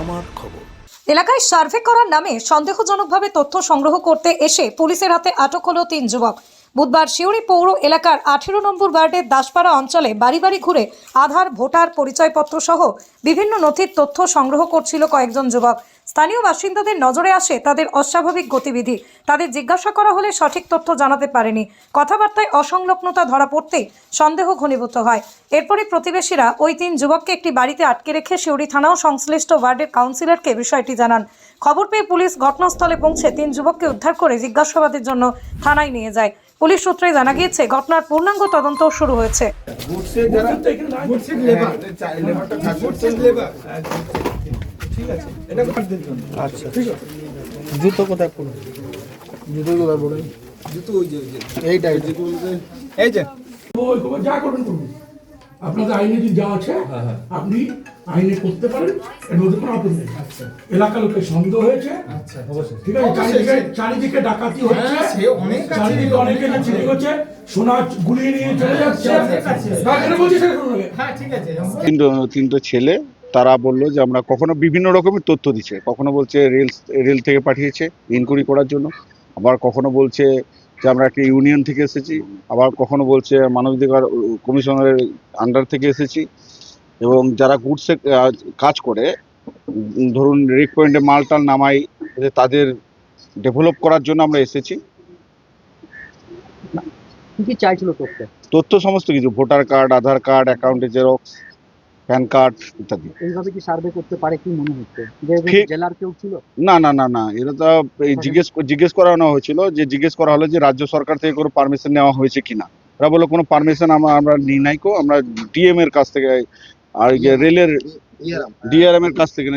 আমার খবর। এলাকায় সার্ভে করার নামে সন্দেহজনকভাবে তথ্য সংগ্রহ করতে এসে পুলিশের হাতে আটক হলো তিন যুবক। বুধবার শিউরি পৌর এলাকার আঠেরো নম্বর ওয়ার্ডের দাসপাড়া অঞ্চলে বাড়ি বাড়ি ঘুরে আধার, ভোটার পরিচয়পত্র সহ বিভিন্ন নথির তথ্য সংগ্রহ করছিল কয়েকজন যুবক। স্থানীয় বাসিন্দাদের নজরে আসে তাদের অস্বাভাবিক গতিবিধি। তাদের জিজ্ঞাসা করা হলে সঠিক তথ্য জানাতে পারেনি। কথাবার্তায় অসংলগ্নতা ধরা পড়তেই সন্দেহ ঘনীভূত হয়। এরপরই প্রতিবেশীরা ওই তিন যুবককে একটি বাড়িতে আটকে রেখে শিউরি থানাও সংশ্লিষ্ট ওয়ার্ডের কাউন্সিলরকে বিষয়টি জানান। খবর পেয়ে পুলিশ ঘটনাস্থলে পৌঁছে তিন যুবককে উদ্ধার করে জিজ্ঞাসাবাদের জন্য থানায় নিয়ে যায়। পুলিশ সূত্রে জানা গিয়েছে ঘটনার পূর্ণাঙ্গ তদন্ত শুরু হয়েছে। ঠিক আছে। এটা কাটদের আচ্ছা। ঠিক আছে। জুতো কোথায় পড়বে? জুতো কোথায় পড়বে? জুতো ওই যে যে। এইটা এইটা জুতো বলতে এই যে। ওই খবর যা করবেন করুন। আপনাদের আইনে যদি যা আছে আপনি আইনে করতে পারেন এর মধ্যে কোনো আপত্তি নেই। এলাকা লোকের সন্দেহ হয়েছে। আচ্ছা অবশ্যই। ঠিক আছে চারিদিকে চারিদিকে ডাকাতি হচ্ছে। হ্যাঁ, অনেক আছে। চারিদিকে অনেকে চিঠি হচ্ছে সোনা গুলিয়ে নিয়ে চলে যাচ্ছে। অনেক। হ্যাঁ। হ্যাঁ তিনটে তিনটে ছেলে তারা বলল যে আমরা কখনো বিভিন্ন রকমের তথ্য দিচ্ছে। কখনো বলছে রেল রেল থেকে পাঠিয়েছে ইনকোয়ারি করার জন্য। আবার কখনো বলছে যে আমরা একটা ইউনিয়ন থেকে এসেছি। আবার কখনো বলছে মানবাধিকার কমিশনারের আন্ডার থেকে এসেছি। এবং যারা গুডসে কাজ করে ধরুন রেক পয়েন্টে মালটাল নামাই তাদের ডেভেলপ করার জন্য আমরা এসেছি। কি চাইছিল তথ্য? তথ্য সমস্ত কিছু ভোটার কার্ড আধার কার্ড অ্যাকাউন্টে জেরক্স প্যান কার্ড ইত্যাদি। এইভাবে কি সার্ভে করতে পারে কি মনে হচ্ছে? যে জেলার কেউ ছিল? না না না না এটা তো এই জিজ্ঞেস জিজ্ঞেস করানো হয়েছিল যে জিজ্ঞেস করা হলো যে রাজ্য সরকার থেকে কোনো পারমিশন নেওয়া হয়েছে কিনা। ওরা বলল কোনো পারমিশন আমরা আমরা নিই নাই কো আমরা ডিএম এর কাছ থেকে আর রেলের ডিআরএম এর কাছ থেকে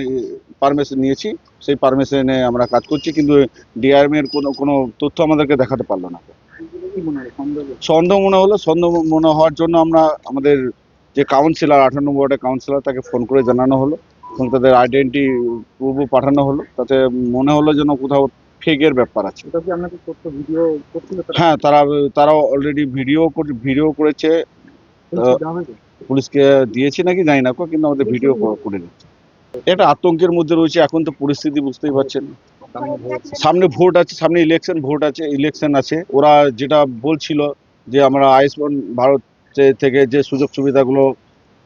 পারমিশন নিয়েছি সেই পারমিশনে আমরা কাজ করছি কিন্তু ডিআরএম এর কোনো কোনো তথ্য আমাদেরকে দেখাতে পারল না। হয়? সন্দেহ মনে হলো সন্দেহ মনে হওয়ার জন্য আমরা আমাদের যে কাউন্সিলর আঠান্ন ওয়ার্ডের কাউন্সিলর তাকে ফোন করে জানানো হলো এবং তাদের আইডেন্টি প্রুফ পাঠানো হলো। তাতে মনে হলো যেন কোথাও ফেকের ব্যাপার আছে। তারা? হ্যাঁ তারা তারাও অলরেডি ভিডিও ভিডিও করেছে। পুলিশকে দিয়েছি নাকি জানি না কিন্তু আমাদের ভিডিও করে দিচ্ছে। এটা আতঙ্কের মধ্যে রয়েছে এখন তো পরিস্থিতি বুঝতেই পারছেন। সামনে ভোট। আছে। সামনে ইলেকশন ভোট আছে ইলেকশন আছে। ওরা যেটা বলছিল যে আমরা আয়ুষ্মান ভারত থেকে যে সুযোগ সুবিধাগুলো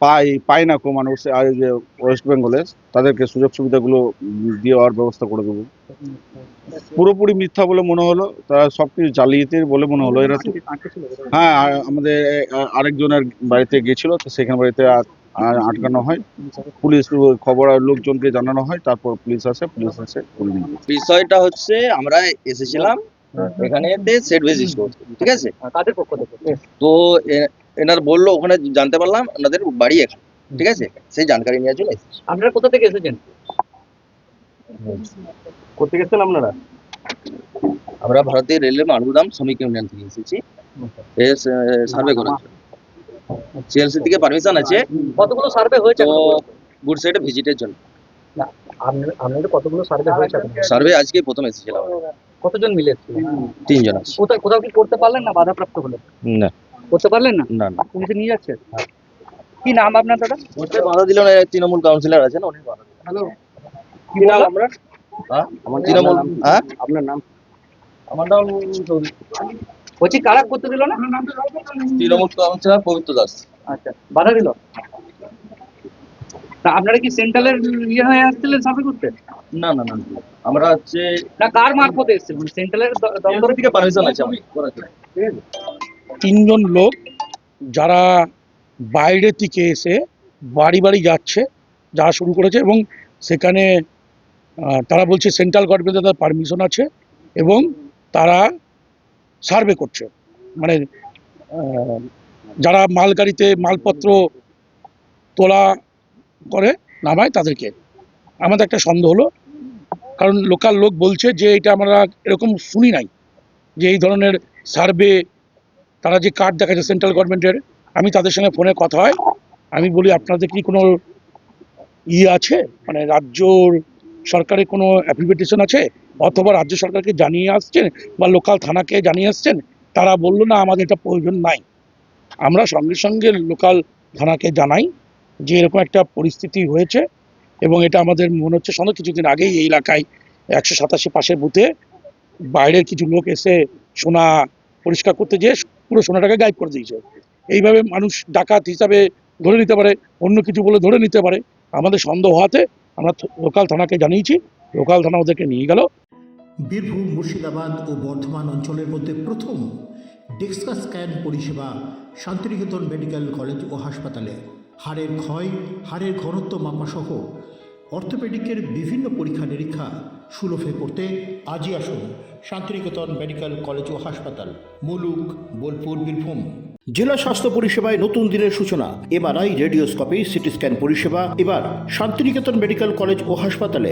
পাই পাই না কো মানুষ আর যে ওয়েস্ট বেঙ্গলে তাদেরকে সুযোগ সুবিধাগুলো দেওয়ার ব্যবস্থা করে দেবো। পুরোপুরি মিথ্যা বলে মনে হলো তারা সব কিছু জালিয়াতি বলে মনে হলো। এরা? হ্যাঁ আমাদের আরেকজনের বাড়িতে গেছিল তো সেখানে বাড়িতে আটকানো হয়। পুলিশ খবর আর লোকজনকে জানানো হয় তারপর পুলিশ আসে পুলিশ আসে বিষয়টা হচ্ছে আমরা এসেছিলাম এখানে সেট ভিজিট করতে ঠিক আছে? আর কাদের পক্ষ থেকে? তো এনার বলল ওখানে জানতে পারলাম ওনাদের বাড়ি এখানে। ঠিক আছে? সেই জানকারি নেওয়ার জন্য এসেছি। আপনারা কোথা থেকে এসেছেন? কোথা থেকে এসেছেন আপনারা? আমরা ভারতীয় রেলের মানবদাম শ্রমিক ইউনিয়ন থেকে এসেছি। সার্ভে করার জন্য। সিএলসি থেকে পারমিশন আছে। কতগুলো সার্ভে হয়েছে তো গুড সাইডে ভিজিটের জন্য। আপনাদের কতগুলো সার্ভে হয়েছে সার্ভে আজকে প্রথম এসেছিলাম কতজন মিলে? তিনজন কোথায় কোথাও কি করতে পারলেন না বাধাপ্রাপ্ত হলেন? না। করতে পারলেন না? না না। পুলিশে নিয়ে যাচ্ছে? কি নাম আপনার দাদা? ওতে বাধা দিল না তৃণমূল কাউন্সিলর আছেন উনি বাধা দিলেন। হ্যালো কি নাম আপনার? হ্যাঁ আমার তৃণমূল। হ্যাঁ? আপনার নাম? আমার নাম চৌধুরী। বলছি কারা করতে দিল না? তৃণমূল কাউন্সিলর পবিত্র দাস। আচ্ছা বাধা দিল? তা আপনারা কি সেন্ট্রালের ইয়ে হয়ে আসছিলেন সার্ভে করতে? না না না আমরা হচ্ছে না কার মারফতে এসেছিলেন? সেন্ট্রালের দ- দপ্তর দপ্তর থেকে পারমিশন আছে আমি করার জন্য। তিনজন লোক যারা বাইরে থেকে এসে বাড়ি বাড়ি যাচ্ছে, যাওয়া শুরু করেছে এবং সেখানে তারা বলছে সেন্ট্রাল গভর্নমেন্টের তাদের পারমিশন আছে এবং তারা সার্ভে করছে। মানে যারা মালগাড়িতে মালপত্র তোলা করে নামায় তাদেরকে। আমাদের একটা সন্দেহ হলো, কারণ লোকাল লোক বলছে যে এটা আমরা এরকম শুনি নাই যে এই ধরনের সার্ভে তারা যে কার্ড দেখাচ্ছে সেন্ট্রাল গভর্নমেন্টের আমি তাদের সঙ্গে ফোনে কথা হয়। আমি বলি, আপনাদের কি কোনো ইয়ে আছে? মানে রাজ্য সরকারের কোনো অ্যাপ্লিকেশন আছে? অথবা রাজ্য সরকারকে জানিয়ে আসছেন বা লোকাল থানাকে জানিয়ে আসছেন? তারা বলল, না, আমাদের এটা প্রয়োজন নাই। আমরা সঙ্গে সঙ্গে লোকাল থানাকে জানাই যে এরকম একটা পরিস্থিতি হয়েছে এবং এটা আমাদের মনে হচ্ছে সঙ্গে কিছুদিন আগেই এই এলাকায় একশো সাতাশি পাশের বুথে বাইরের কিছু লোক এসে সোনা পরিষ্কার করতে যেয়ে পুরো সোনাটাকে গায়েব করে দিয়েছে। এইভাবে মানুষ ডাকাত হিসাবে ধরে নিতে পারে, অন্য কিছু বলে ধরে নিতে পারে। আমাদের সন্দেহ হওয়াতে আমরা লোকাল থানাকে জানিয়েছি, লোকাল থানা ওদেরকে নিয়ে গেল। বীরভূম, মুর্শিদাবাদ ও বর্ধমান অঞ্চলের মধ্যে প্রথম ডেক্সকা স্ক্যান পরিষেবা শান্তিনিকেতন মেডিকেল কলেজ ও হাসপাতালে। হাড়ের ক্ষয়, হাড়ের ঘনত্ব মাপাসহ অর্থোপেডিকের বিভিন্ন পরীক্ষা নিরীক্ষা সুলভে করতে আজই আসুন শান্তিনিকেতন মেডিকেল কলেজ ও হাসপাতাল, মুলুক, বোলপুর, বীরভূম। জেলা স্বাস্থ্য পরিষেবায় নতুন দিনের সূচনা এবার এমআরআই, রেডিওস্কোপি সিটি স্ক্যান পরিষেবা, এবার শান্তিনিকেতন মেডিকেল কলেজ ও হাসপাতালে